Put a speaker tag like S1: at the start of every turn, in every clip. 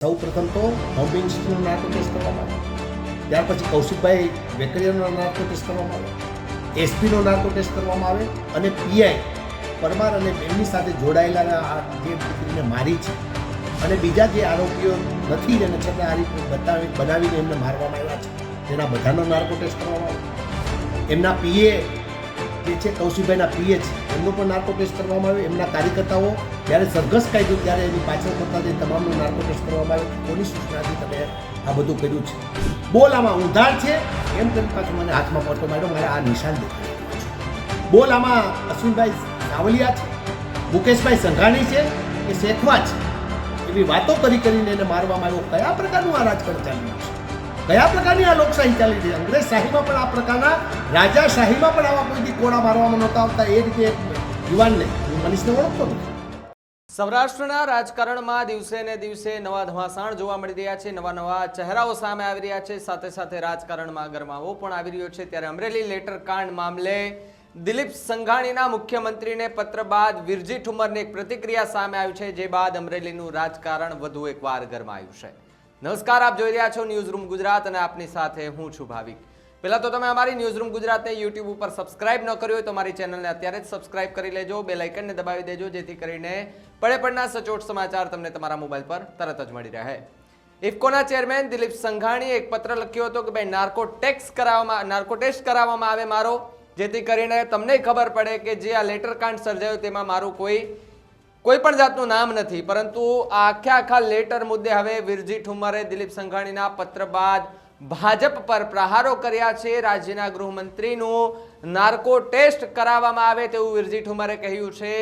S1: સૌ પ્રથમ તો હોમ મિનિસ્ટ્રીનો નાર્કો કરવામાં આવે ત્યાર પછી કૌશિકભાઈ વેકરિયાનો નાર્કો ટેસ્ટ કરવામાં આવે એસપીનો નાર્કો ટેસ્ટ કરવામાં આવે અને પીઆઈ પરમાર અને એમની સાથે જોડાયેલા આ જે દીકરીને મારી છે અને બીજા જે આરોપીઓ નથી અને છતાં આ રીતે બતાવી, બનાવીને એમને મારવામાં આવ્યા છે, તેના બધાનો નાર્કો ટેસ્ટ કરવામાં આવે. એમના પીએ જે છે, કૌશિકભાઈના પીએ છે, એમનો પણ નાર્કો ટેસ્ટ કરવામાં આવ્યો એમના કાર્યકર્તાઓ જ્યારે સરઘસ કાયદો, ત્યારે એની પાછળ કરતા જે તમામનો નાર્કો ટેસ્ટ કરવામાં આવ્યો કોની સૂચનાથી તમે આ બધું કર્યું છે? બોલ આમાં ઉધાર છે? એમ કરીને પાછું મને હાથમાં પડતો માર્યો, મારે આ નિશાન દેખાય બોલ આમાં અશ્વિનભાઈ સાવલિયા છે, મુકેશભાઈ સંઘાણી છે એ શેખવા છે? એવી વાતો કરી કરીને એને મારવામાં આવ્યો. કયા પ્રકારનું આ રાજકારણ ચાલી રહ્યું છે? કયા પ્રકારની આ લોકશાહી ચાલી રહી છે? અંગ્રેજ શાહીમાં પણ આ પ્રકારના રાજાશાહીમાં પણ આવા કોઈ દી કોડા મારવામાં નહોતા આવતા, એ રીતે યુવાનને, હું મનીષને ઓળખતો નથી.
S2: સૌરાષ્ટ્રના રાજકારણમાં દિવસે ને દિવસે નવા ધમાસાણ જોવા મળી રહ્યા છે, નવા નવા ચહેરાઓ સામે આવી રહ્યા છે, સાથે સાથે રાજકારણમાં ગરમાવો પણ આવી રહ્યો છે. ત્યારે અમરેલી લેટર કાંડ મામલે દિલીપ સંઘાણીના મુખ્યમંત્રીને પત્ર બાદ વિરજી ઠુમરની એક પ્રતિક્રિયા સામે આવી છે, જે બાદ અમરેલીનું રાજકારણ વધુ એકવાર ગરમાયું છે. નમસ્કાર, આપ જોઈ રહ્યા છો ન્યૂઝ રૂમ ગુજરાત અને આપની સાથે હું છું ભાવિક. પહેલા તો તમે અમારી ન્યૂઝ રૂમ ગુજરાતને યુટ્યુબ ઉપર સબસ્ક્રાઇબ ન કર્યું હોય તો અમારી ચેનલને અત્યારે જ સબસ્ક્રાઇબ કરી લેજો બે લાઇકનને દબાવી દેજો, જેથી કરીને પડે પડના સચોટ સમાચાર તમને તમારા મોબાઈલ પર તરત જ મળી રહે. ઇફકોના ચેરમેન દિલીપ સંઘાણીએ એક પત્ર લખ્યો હતો કે, ભાઈ નાર્કો ટેક્સ કરાવવામાં નાર્કો ટેસ્ટ કરાવવામાં આવે મારો, જેથી કરીને તમને ખબર પડે કે જે આ લેટર કાંડ સર્જાયો તેમાં મારું કોઈ કોઈ પણ જાતનું નામ નથી. પરંતુ આ આખા આખા લેટર મુદ્દે હવે વિરજી ઠુમરે દિલીપ સંઘાણીના પત્ર બાદ ભાજપ પર પ્રહારો કર્યા છે. રાજ્યના ગૃહમંત્રીનું નાર્કો ટેસ્ટ કરાવવામાં આવે તેવું વિરજી ઠુમરે કહ્યું છે.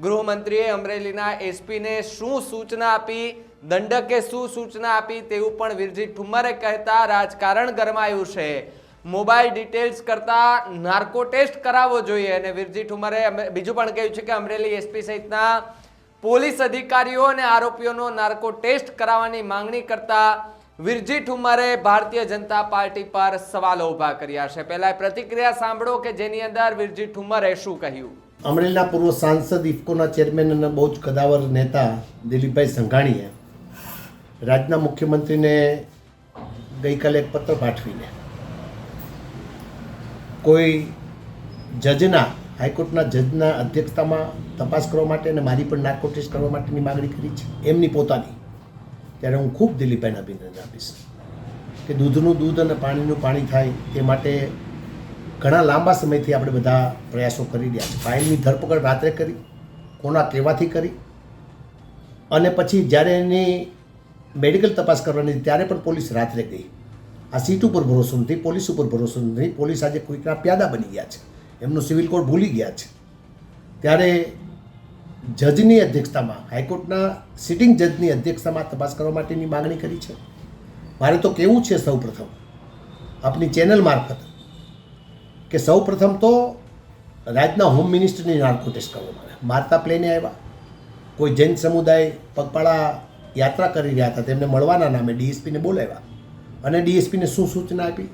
S2: ગૃહમંત્રીએ અમરેલીના એસપીને શું સૂચના આપી, દંડકે શું સૂચના આપી તેવું પણ વિરજી ઠુમરે કહેતા રાજકારણ ગરમાયું છે. મોબાઈલ ડિટેલ્સ કરતા નાર્કો ટેસ્ટ કરાવવો જોઈએ અને વિરજી ઠુમરે બીજું પણ કહ્યું છે કે અમરેલી એસપી સહિતના પોલીસ અધિકારીઓ અને આરોપીઓનો નાર્કો ટેસ્ટ કરાવવાની માંગણી કરતા વિરજી ઠુમ્મરે ભારતીય જનતા પાર્ટી પર સવાલો ઊભા કર્યા છે. પહેલા પ્રતિક્રિયા સાંભળો કે જેની અંદર વિરજી ઠુમ્મરે શું કહ્યું?
S1: અમરેલીના પૂર્વ સાંસદ ઇફકોના ચેરમેન અને બહુ જ કદાવર નેતા દિલીપભાઈ સંઘાણીએ રાજ્યના મુખ્યમંત્રીને ગઈકાલે એક પત્ર પાઠવીને કોઈ જજના, હાઈકોર્ટના જજના અધ્યક્ષતામાં તપાસ કરવા માટે અને મારી પણ નાર્કો કરવા માટેની માગણી કરી છે, એમની પોતાની. ત્યારે હું ખૂબ દિલીપભાઈને અભિનંદન આપીશ. કે દૂધનું દૂધ અને પાણીનું પાણી થાય તે માટે ઘણા લાંબા સમયથી આપણે બધા પ્રયાસો કરી રહ્યા છે ફાઇલની ધરપકડ રાત્રે કરી, કોના કહેવાથી કરી, અને પછી જ્યારે એની મેડિકલ તપાસ કરવાની ત્યારે પણ પોલીસ રાત્રે ગઈ. આ સીટ ઉપર ભરોસો નથી, પોલીસ ઉપર ભરોસો નથી. પોલીસ આજે કોઈકના પ્યાદા બની ગયા છે. એમનો સિવિલ કોડ ભૂલી ગયા છે. ત્યારે જજની અધ્યક્ષતામાં, હાઈકોર્ટના સિટિંગ જજની અધ્યક્ષતામાં તપાસ કરવા માટેની માગણી કરી છે. મારે તો કેવું છે સૌ પ્રથમ આપની ચેનલ મારફત, કે સૌ પ્રથમ તો રાજ્યના હોમ મિનિસ્ટરની નાર્કો ટેસ્ટ કરવામાં આવે મારતા પ્લેને આવ્યા. કોઈ જૈન સમુદાય પગપાળા યાત્રા કરી રહ્યા હતા, તેમને મળવાના નામે ડીએસપીને બોલાવ્યા. અને ડીએસપીને શું સૂચના આપી?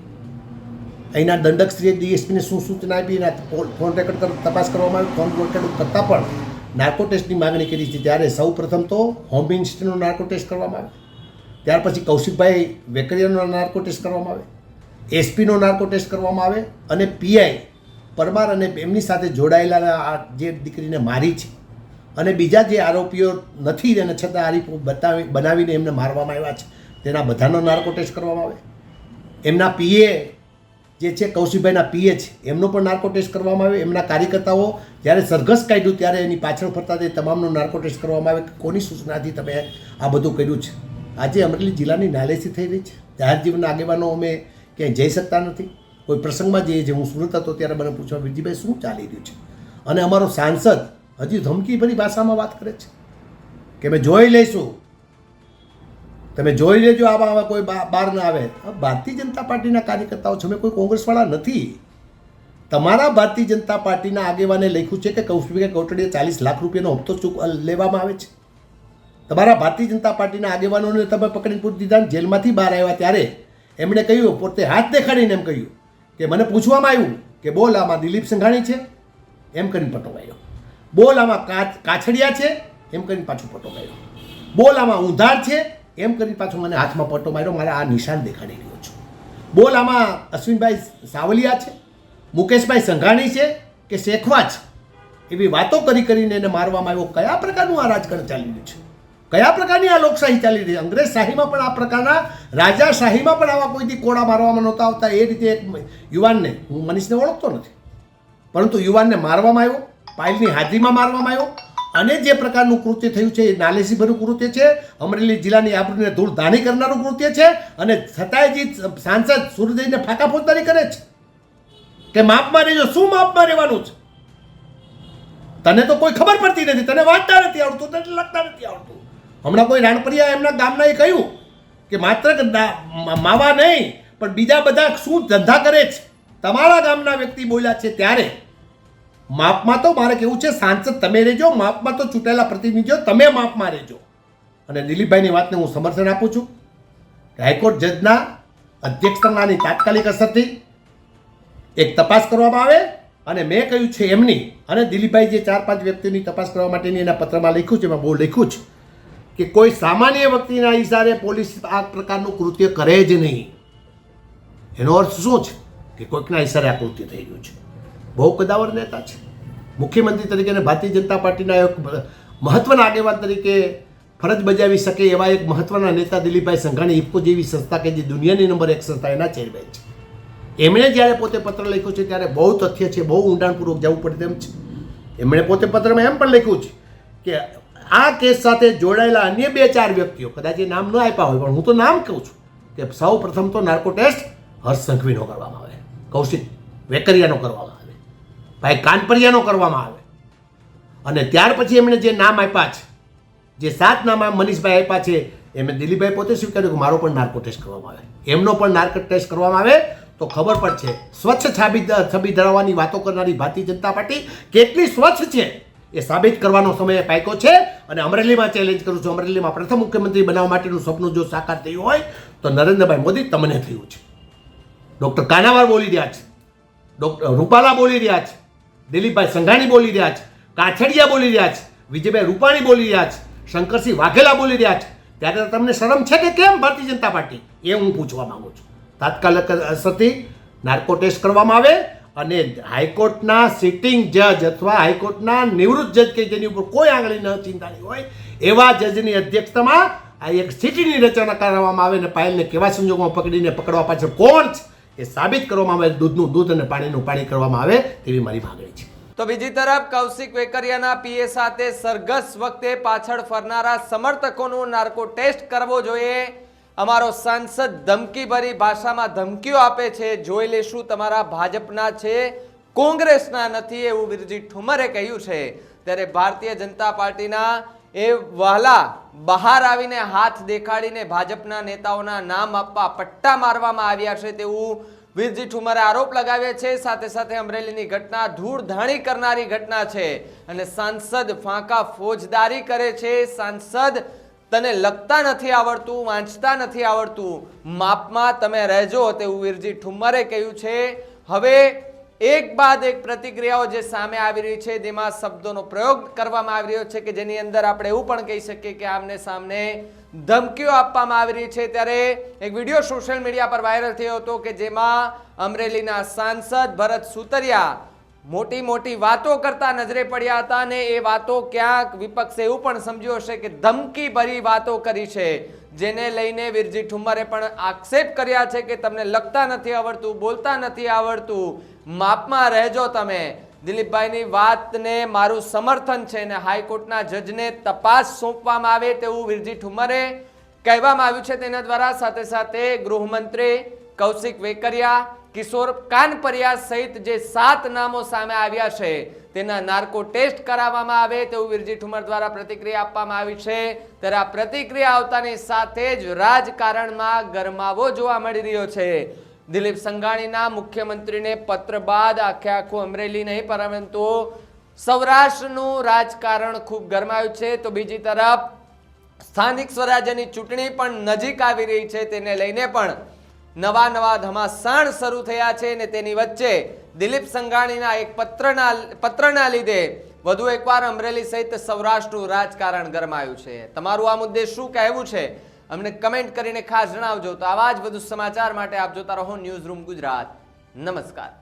S1: અહીંના દંડકશ્રીએ ડીએસપીને શું સૂચના આપી? એના ફોન રેકોર્ડ તપાસ કરવામાં આવી ફોન રેકોર્ડ કરતાં પણ નાર્કો ટેસ્ટની માગણી કરી છે ત્યારે સૌ પ્રથમ તો હોમ મિનિસ્ટરનો નાર્કો ટેસ્ટ કરવામાં આવે. ત્યાર પછી કૌશિકભાઈ વેકરિયાનો નાર્કો ટેસ્ટ કરવામાં આવે. એસપીનો નાર્કો ટેસ્ટ કરવામાં આવે અને પીઆઈ પરમાર અને એમની સાથે જોડાયેલા આ જે દીકરીને મારી છે અને બીજા જે આરોપીઓ નથી અને છતાં આ બતાવી, બનાવીને એમને મારવામાં આવ્યા છે. તેના બધાનો નાર્કો ટેસ્ટ કરવામાં આવે. એમના પીએ જે છે કૌશિકભાઈના પીએચ, એમનો પણ નાર્કો ટેસ્ટ કરવામાં આવે એમના કાર્યકર્તાઓ જ્યારે સરઘસ કાઢ્યું ત્યારે એની પાછળ ફરતા તે તમામનો નાર્કો ટેસ્ટ કરવામાં આવે કોની સૂચનાથી તમે આ બધું કર્યું છે? આજે અમરેલી જિલ્લાની નાલેસી થઈ રહી છે. જાહેર જીવનના આગેવાનો અમે ક્યાંય જઈ શકતા નથી. કોઈ પ્રસંગમાં જઈએ છીએ હું સુરત હતો ત્યારે મને પૂછવા વિજયભાઈ શું ચાલી રહ્યું છે? અને અમારો સાંસદ હજી ધમકીભરી ભાષામાં વાત કરે છે કે અમે જોઈ લઈશું તમે જોઈ લેજો આવા આવા કોઈ બહાર ના આવે. ભારતીય જનતા પાર્ટીના કાર્યકર્તાઓ છે કોઈ કોંગ્રેસવાળા નથી. તમારા ભારતીય જનતા પાર્ટીના આગેવાને લખ્યું છે કે કૌશિકભાઈ કોટડીએ ચાલીસ લાખ રૂપિયાનો હપ્તો ચૂક લેવામાં આવે છે. તમારા ભારતીય જનતા પાર્ટીના આગેવાનોને તમે પકડીને પૂરી દીધા જેલમાંથી બહાર આવ્યા ત્યારે એમણે કહ્યું, પોતે હાથ દેખાડીને એમ કહ્યું કે મને પૂછવામાં આવ્યું કે બોલ, આમાં દિલીપ સંઘાણી છે? એમ કરીને પટોવાયો બોલ, આમાં કાછડિયા છે? એમ કરીને પાછું પટોવાયો બોલ, આમાં ઉધાર છે? એમ કરી પાછો મને હાથમાં પટ્ટો માર્યો, મારે આ નિશાન દેખાડી રહ્યો છું. બોલ, આમાં અશ્વિનભાઈ સાવલિયા છે? મુકેશભાઈ સંઘાણી છે કે શેખવા છે? એવી વાતો કરી કરીને એને મારવામાં આવ્યો. કયા પ્રકારનું આ રાજકારણ ચાલી રહ્યું છે? કયા પ્રકારની આ લોકશાહી ચાલી રહી છે? અંગ્રેજ શાહીમાં પણ આ પ્રકારના રાજાશાહીમાં પણ આવા કોઈથી કોડા મારવામાં નહોતા આવતા. એ રીતે એક યુવાનને, હું મનીષને ઓળખતો નથી. પરંતુ યુવાનને મારવામાં આવ્યો, પાયલની હાજરીમાં મારવામાં આવ્યો. અને જે પ્રકારનું કૃત્ય થયું છે એ નાલેસીભર્યું કૃત્ય છે. અમરેલી જિલ્લાની આબરૂને ધૂળ ધાણી કરનારું કૃત્ય છે અને છતાંય જે સાંસદ સુરજઈને ફાંકા ફોજદારી કરે છે. કે માપમાં રહેજો, શું માપમાં રહેવાનું છે? તને તો કોઈ ખબર પડતી નથી, તને વાંચતા નથી આવડતું, તને લખતા નથી આવડતું. હમણાં કોઈ રાણપરિયા એમના ગામના એ કહ્યું કે માત્ર માવા નહીં, પણ બીજા બધા શું ધંધા કરે છે? તમારા ગામના વ્યક્તિ બોલ્યા છે ત્યારે માપમાં તો મારે કેવું છે, સાંસદ તમે રહેજો, માપમાં તો ચૂંટાયેલા પ્રતિનિધિઓ તમે માપમાં રહેજો. અને દિલીપભાઈની વાતને હું સમર્થન આપું છું. હાઈકોર્ટ જજના અધ્યક્ષતાની તાત્કાલિક અસરથી એક તપાસ કરવામાં આવે અને મેં કહ્યું છે એમની અને દિલીપભાઈ જે ચાર પાંચ વ્યક્તિની તપાસ કરવા માટેની એના પત્રમાં લખ્યું છે, એમાં બહુ લખ્યું છે કે કોઈ સામાન્ય વ્યક્તિના ઇશારે પોલીસ આ પ્રકારનું કૃત્ય કરે જ નહીં. એનો અર્થ શું છે? કે કોઈકના ઈશારે આ કૃત્ય થઈ ગયું છે. બહુ કદાવર નેતા છે. મુખ્યમંત્રી તરીકે અને ભારતીય જનતા પાર્ટીના એક મહત્વના આગેવાન તરીકે ફરજ બજાવી શકે એવા એક મહત્વના નેતા દિલીપભાઈ સંઘાણી ઇફકો જેવી સંસ્થા કે જે દુનિયાની નંબર એક સંસ્થા એના ચેરમેન છે. એમણે જ્યારે પોતે પત્ર લખ્યો છે ત્યારે બહુ તથ્ય છે, બહુ ઊંડાણપૂર્વક જવું પડે તેમ છે. એમણે પોતે પત્રમાં એમ પણ લખ્યું છે કે આ કેસ સાથે જોડાયેલા અન્ય બે ચાર વ્યક્તિઓ, કદાચ એ નામ ન આપ્યા હોય, પણ હું તો નામ કહું છું કે સૌ પ્રથમ તો નાર્કો ટેસ્ટ હર્ષ સંઘવીનો કરવામાં આવે. કૌશિક વેકરિયાનો કરવામાં આવે. ભાઈ, કાનપરિયાનો કરવામાં આવે. અને ત્યાર પછી એમણે જે નામ આપ્યા છે, જે સાત નામ મનીષભાઈ આપ્યા છે, એમણે દિલીપભાઈ પોતે સ્વીકાર્યું કે મારો પણ નાર્કો ટેસ્ટ કરવામાં આવે. એમનો પણ નાર્કો ટેસ્ટ કરવામાં આવે. તો ખબર પડશે, સ્વચ્છ છાબી છબી ધરાવવાની વાતો કરનારી ભારતીય જનતા પાર્ટી કેટલી સ્વચ્છ છે એ સાબિત કરવાનો સમય પાક્યો છે. અને અમરેલીમાં ચેલેન્જ કરું છું. અમરેલીમાં પ્રથમ મુખ્યમંત્રી બનાવવા માટેનું સપનું જો સાકાર થયું હોય, તો નરેન્દ્રભાઈ મોદી તમને થયું છે. ડૉક્ટર કાનાવાર બોલી રહ્યા છે. ડૉક્ટર રૂપાલા બોલી રહ્યા છે. દિલીપભાઈ સંઘાણી બોલી રહ્યા છે, કાછડિયા બોલી રહ્યા છે, વિજયભાઈ રૂપાણી બોલી રહ્યા છે, શંકરસિંહ વાઘેલા બોલી રહ્યા છે. ત્યારે તમને શરમ છે કે કેમ ભારતીય જનતા પાર્ટી? એ હું પૂછવા માંગુ છું. તાત્કાલિક અસરથી નાર્કો ટેસ્ટ કરવામાં આવે અને હાઈકોર્ટના સિટિંગ જજ અથવા હાઈકોર્ટના નિવૃત્ત જજ કે જેની ઉપર કોઈ આંગળી ન ચિંતાની હોય, એવા જજની અધ્યક્ષતામાં આ એક સિટીની રચના કરવામાં આવે અને પાયલને કેવા સંજોગોમાં પકડીને પકડવા પાછળ કોણ છે? એ સાબિત કરવામાં આવે દૂધનું દૂધ અને પાણીનું પાણી કરવામાં આવે તેવી મારી માગણી છે.
S2: તો બીજી તરફ કૌશિક વેકરિયાના પીએ સાથે સરઘસ વખતે પાછળ ફરનારા સમર્થકોનું નાર્કો ટેસ્ટ કરવો જોઈએ. અમારો સાંસદ ધમકીભરી ભાષામાં ધમકીઓ આપે છે. જોઈ લેશું તમારા ભાજપના છે, કોંગ્રેસના નથી એવું વિરજી ઠુમરે કહ્યું છે. ત્યારે ભારતીય જનતા પાર્ટીના એ વહાલા બહાર આવીને હાથ દેખાડીને ભાજપના નેતાઓના નામ આપવા પટ્ટા મારવામાં આવ્યા છે તેવું વીરજી ઠુમરે આરોપ લગાવ્યા છે. સાથે સાથે અમરેલીની ઘટના ધૂળધાણી કરનારી ઘટના છે અને સાંસદ ફાંકા ફોજદારી કરે છે. સાંસદ તને લખતા નથી આવડતું, વાંચતા નથી આવડતું. માપમાં તમે રહેજો તેવું વીરજી ઠુમરે કહ્યું છે. હવે એક બાદ એક પ્રતિક્રિયાઓ જે સામે આવી રહી છે તેમાં શબ્દોનો પ્રયોગ કરવામાં આવી રહ્યો છે કે જેની અંદર આપણે એવું પણ કહી શકીએ કે આમને સામને ધમકીઓ આપવામાં આવી રહી છે. ત્યારે એક વીડિયો સોશિયલ મીડિયા પર વાયરલ થયો હતો કે જેમાં અમરેલીના સાંસદ ભરત સુતરિયા મોટી મોટી વાતો કરતા નજરે પડ્યા હતા અને એ વાતો ક્યાંક વિપક્ષે એવું પણ સમજ્યું હશે કે ધમકી ભરી વાતો કરી છે, જેને લઈને વીરજી ઠુમ્મરે પણ આક્ષેપ કર્યા છે કે તમને લખતા નથી આવડતું, બોલતા નથી આવડતું. માપમાં રહેજો તમે. દિલીપભાઈની વાતને મારું સમર્થન છે અને હાઈકોર્ટના જજને તપાસ સોંપવામાં આવે તેવું વિરજી ઠુમ્મરે કહેવામાં આવ્યું છે તેના દ્વારા. સાથે સાથે ગૃહમંત્રી કૌશિક વેકરિયા, કિશોર કાનપરિયા સહિત જે સાત નામો સામે આવ્યા છે, તેના નાર્કો ટેસ્ટ કરાવવામાં આવે તેવું વીરજી ઠુમર દ્વારા પ્રતિક્રિયા આપવામાં આવી છે. ત્યારે આ પ્રતિક્રિયા આવતાની સાથે જ રાજકારણમાં ગરમાવો જોવા મળી રહ્યો છે. દિલીપ સંઘાણીના મુખ્યમંત્રીને પત્ર બાદ આખે આખું અમરેલી નહીં, પરંતુ સૌરાષ્ટ્રનું રાજકારણ ખૂબ ગરમાયું છે. તો બીજી તરફ, સ્થાનિક સ્વરાજ્યની ચૂંટણી પણ નજીક આવી રહી છે, તેને લઈને પણ નવા નવા ધમાસાણ શરૂ થયા છે અને તેની વચ્ચે દિલીપ સંઘાણીના એક પત્રના પત્રના લીધે વધુ એકવાર અમરેલી સહિત સૌરાષ્ટ્રનું રાજકારણ ગરમાયું છે. તમારું આ મુદ્દે શું કહેવું છે? અમને કમેન્ટ કરીને ખાસ જણાવજો. તો આવા જ વધુ સમાચાર માટે આપ જોતા રહો ન્યૂઝ રૂમ ગુજરાત. નમસ્કાર.